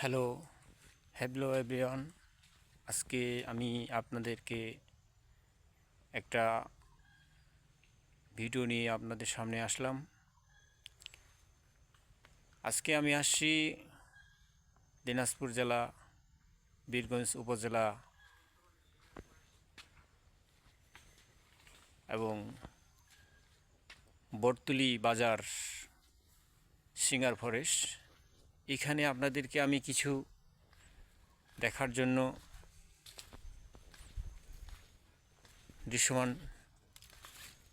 Hello hello everyone আজকে আমি আপনাদেরকে একটা ভিডিও নিয়ে আপনাদের সামনে আসলাম। আজকে আমি আসছি দিনাজপুর জেলা, বীরগঞ্জ উপজেলা এবং বর্তুলি বাজার, সিঙ্গার ফরেস্ট। এখানে আপনাদেরকে আমি কিছু দেখার জন্য দৃশ্যমান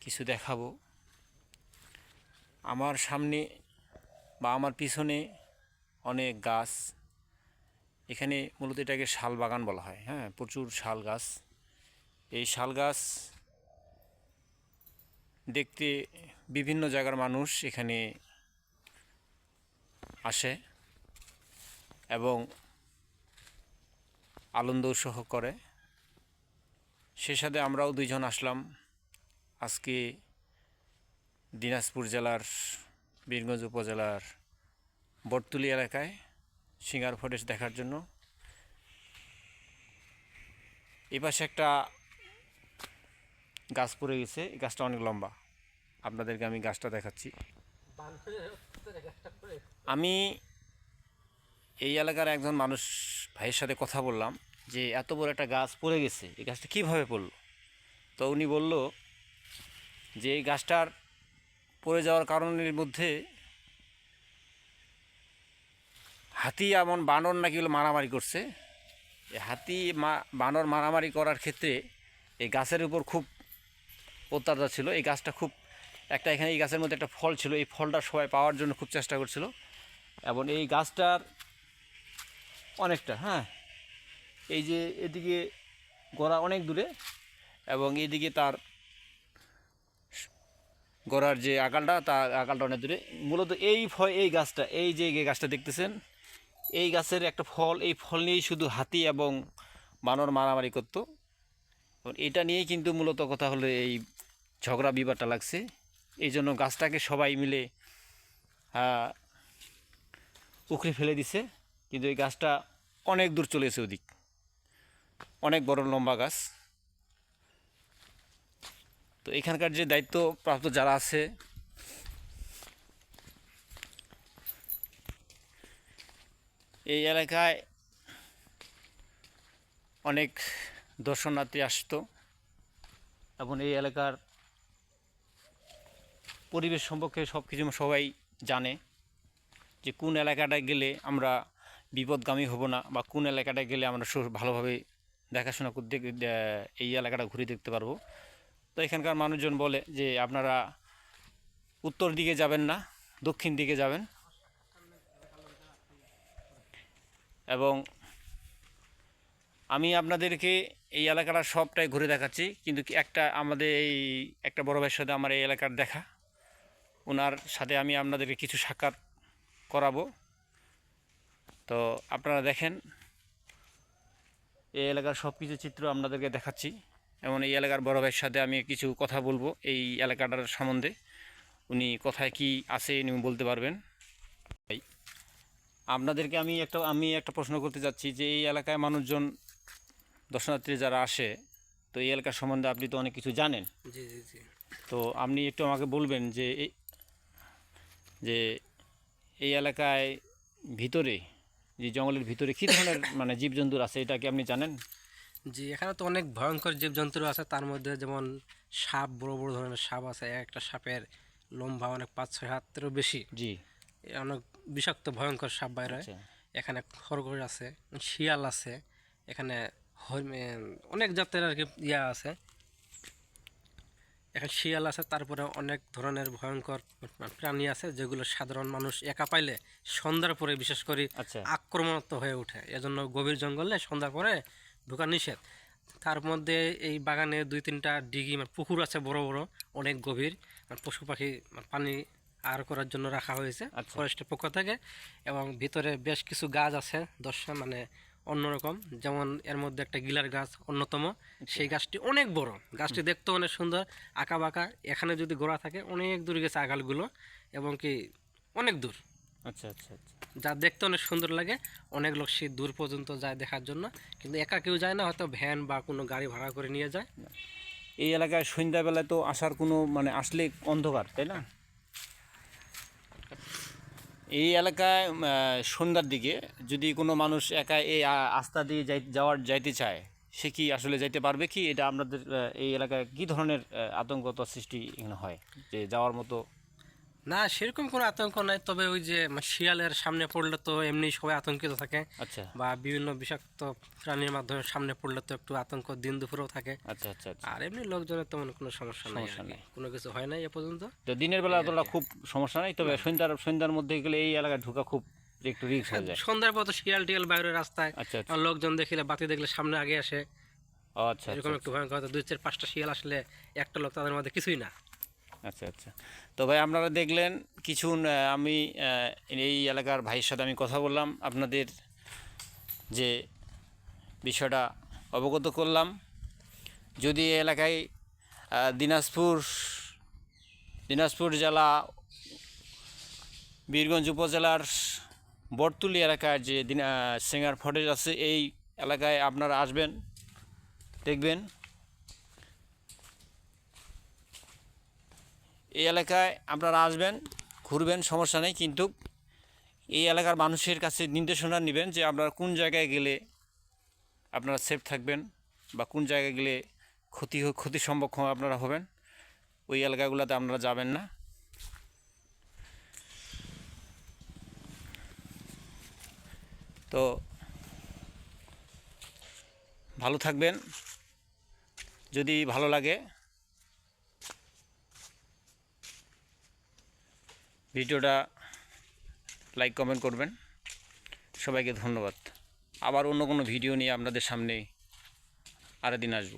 কিছু দেখাবো। আমার সামনে বা আমার পিছনে অনেক গাছ। এখানে মূলত এটাকে শাল বাগান বলা হয় হ্যাঁ প্রচুর শাল গাছ। এই শাল গাছ দেখতে বিভিন্ন জায়গার মানুষ এখানে আসে। এবং আনন্দ উৎসহ করে। সে সাথে আমরাও দুইজন আসলাম আজকে দিনাজপুর জেলার বীরগঞ্জ উপজেলার বটতুলি এলাকায় সিঙ্গার ফরেস্ট দেখার জন্য। এই পাশে একটা গাছ পড়ে গেছে এই গাছটা অনেক লম্বা। আপনাদেরকে আমি গাছটা দেখাচ্ছি। আমি এই এলাকার একজন মানুষ ভাইয়ের সাথে কথা বললাম যে, এত বড় একটা গাছ পড়ে গেছে, এই গাছটা কীভাবে পড়ল? তো উনি বলল যে, এই গাছটার পড়ে যাওয়ার কারণের মধ্যে হাতি এমন বানর নাকি হলো মারামারি করছে। হাতি মা, বানর মারামারি করার ক্ষেত্রে এই গাছের উপর খুব অত্যাচার ছিল। এই গাছটা খুব, একটা এখানে এই গাছের মধ্যে একটা ফল ছিল। এই ফলটা সবাই পাওয়ার জন্য খুব চেষ্টা করছিল। এবং এই গাছটার অনেকটা হ্যাঁ। এই যে এদিকে গড়া অনেক দূরে এবং এদিকে তার গড়ার যে আকালটা, তার আকালটা অনেক দূরে। মূলত এই ফল এই গাছটা, এই যে গাছটা দেখতেছেন, এই গাছের একটা ফল, এই ফল নিয়েই শুধু হাতি এবং বানর মারামারি করতো। এটা নিয়েই কিন্তু মূলত কথা হলো এই ঝগড়া বিবাদটা লাগছে। এই জন্য গাছটাকে সবাই মিলে উখড়ে ফেলে দিছে। কিন্তু এই গাছটা অনেক দূর চলেছে ওদিক। অনেক বড় লম্বা গাছ। তো এখানকার যে দায়িত্বপ্রাপ্ত যারা আছে, এই এলাকায় অনেক দর্শনার্থী আসতো এবং এই এলাকার পরিবেশ সম্পর্কে সব কিছু সবাই জানে যে কোন এলাকাটায় গেলে আমরা বিপদগামী হব না বা কোন এলাকাটায় গেলে আমরা ভালোভাবে দেখাশোনা করতে এই এলাকাটা ঘুরে দেখতে পারব। তো এখানকার মানুষজন বলে যে আপনারা উত্তর দিকে যাবেন না, দক্ষিণ দিকে যাবেন। এবং আমি আপনাদেরকে এই এলাকাটা সবটাই ঘুরে দেখাচ্ছি, কিন্তু একটা আমাদের এই একটা বড় ভাইয়ের সাথে আমার এই এলাকার দেখা। ওনার সাথে আমি আপনাদেরকে কিছু সাক্ষাৎ করাবো। তো আপনারা দেখেন এই এলাকার সব কিছু চিত্র আপনাদেরকে দেখাচ্ছি। এমন এই এলাকার বড় ভাইয়ের সাথে আমি কিছু কথা বলব এই এলাকাটার সম্বন্ধে। উনি কোথায় কি আছে উনি বলতে পারবেন। আপনাদেরকে আমি একটা আমি একটা প্রশ্ন করতে চাচ্ছি যে এই এলাকায় মানুষজন দর্শনার্থী যারা আসে তো এই এলাকার সম্বন্ধে আপনি তো অনেক কিছু জানেন। জি জি জি। তো আপনি একটু আমাকে বলবেন যে এই যে এই এলাকায় ভিতরে যে জঙ্গলের ভিতরে কী ধরনের মানে জীবজন্তুর আছে এটা কি আপনি জানেন? জি এখানে তো অনেক ভয়ঙ্কর জীবজন্তু আছে। তার মধ্যে যেমন সাপ বড় বড় ধরনের সাপ আছে। একটা সাপের লম্বা অনেক পাঁচ ছয় হাতেরও বেশি। জি। অনেক বিষাক্ত ভয়ঙ্কর সাপ বাইরে আচ্ছা। এখানে খরগোশ আছে শিয়াল আছে এখানে অনেক জাতের আর কি ইয়া আছে। এখানে শিয়াল আছে তারপরে অনেক ধরনের ভয়ঙ্কর প্রাণী আছে যেগুলো সাধারণ মানুষ একা পাইলে সন্ধ্যার পরে বিশেষ করে আচ্ছা। আক্রমণাত্মক হয়ে ওঠে। এজন্য গভীর জঙ্গলে সন্ধ্যার পরে ঢোকা নিষেধ। তার মধ্যে এই বাগানে দুই তিনটা ডিগি মানে পুকুর আছে বড় বড় অনেক গভীর মানে পশু পাখি মানে পানি আর করার জন্য রাখা হয়েছে আচ্ছা। ফরেস্টের পক্ষ থেকে। এবং ভিতরে বেশ কিছু গাছ আছে দশটা মানে অন্যরকম। যেমন এর মধ্যে একটা গিলার গাছ অন্যতম। সেই গাছটি অনেক বড়। গাছটি দেখতে অনেক সুন্দর আঁকা বাঁকা। এখানে যদি গোড়া থাকে অনেক দূর গেছে আগালগুলো এবং কি অনেক দূর। আচ্ছা আচ্ছা আচ্ছা। যা দেখতে অনেক সুন্দর লাগে। অনেক লোক সে দূর পর্যন্ত যায় দেখার জন্য। কিন্তু একা কেউ যায় না হয়তো ভ্যান বা কোনো গাড়ি ভাড়া করে নিয়ে যায়। এই এলাকায় সন্ধ্যাবেলায় তো আসার কোনো মানে আসলে অন্ধকার তাই না? এই এলাকায় সন্ধ্যার দিকে যদি কোনো মানুষ একা এই আস্থা দিয়ে যাই, যাওয়ার, যাইতে চায়, সে কি আসলে যাইতে পারবে কি? এটা আপনাদের এই এলাকায় কি ধরনের আতঙ্কতা সৃষ্টি হয়? যে যাওয়ার মতো না সেরকম কোনো আতঙ্ক নাই তবে ওই যে মানে শিয়ালের সামনে পড়লে তো এমনি সবাই আতঙ্কিত থাকে। আচ্ছা। বা বিভিন্ন বিষাক্ত প্রাণীর মাধ্যমে সামনে পড়লে তো একটু আতঙ্ক দিন দুপুরেও থাকে। আচ্ছা আচ্ছা আচ্ছা। আর এমনি লোকজনের তেমন কোনো সমস্যা নাই। কোনো কিছু হয় নাই এ পর্যন্ত। তো দিনের বেলা অতটা খুব সমস্যা নেই তবে সন্ধ্যার সন্ধ্যার মধ্যে গেলে এই এলাকায় ঢুকা খুব একটু রিক্স হয়ে যায়। সন্ধ্যার পর তো শিয়াল টিয়াল বাইরে রাস্তায় আচ্ছা আচ্ছা। লোকজন দেখলে বাতি দেখলে সামনে আগে আসে। আচ্ছা এরকম একটু ভয়ঙ্কর দুই চার পাঁচটা শিয়াল আসলে একটা লোক তাদের মধ্যে কিছুই না। আচ্ছা আচ্ছা। তো ভাই, আপনারা দেখলেন কিছু আমি এই এলাকার ভাইয়ের সাথে আমি কথা বললাম, আপনাদের যে বিষয়টা অবগত করলাম। যদি এলাকায় দিনাজপুর দিনাজপুর জেলা, বীরগঞ্জ উপজেলার বটতুলি এলাকার যে দিনা সিঙ্গার ফটেজ আছে, এই এলাকায় আপনারা আসবেন, দেখবেন। এই এলাকায় আপনারা আসবেন, ঘুরবেন, সমস্যা নেই, কিন্তু এই এলাকার মানুষের কাছে নির্দেশনা নেবেন যে আপনারা কোন জায়গায় গেলে আপনারা সেফ থাকবেন বা কোন জায়গায় গেলে ক্ষতি ক্ষতি সম্মুখীন আপনারা হবেন। ওই এলাকাগুলোতে আপনারা যাবেন না। তো ভালো থাকবেন। যদি ভালো লাগে ভিডিওটা লাইক, কমেন্ট করবেন। সবাইকে ধন্যবাদ। আবার অন্য কোনো ভিডিও নিয়ে আপনাদের সামনে আরেকদিন আসব।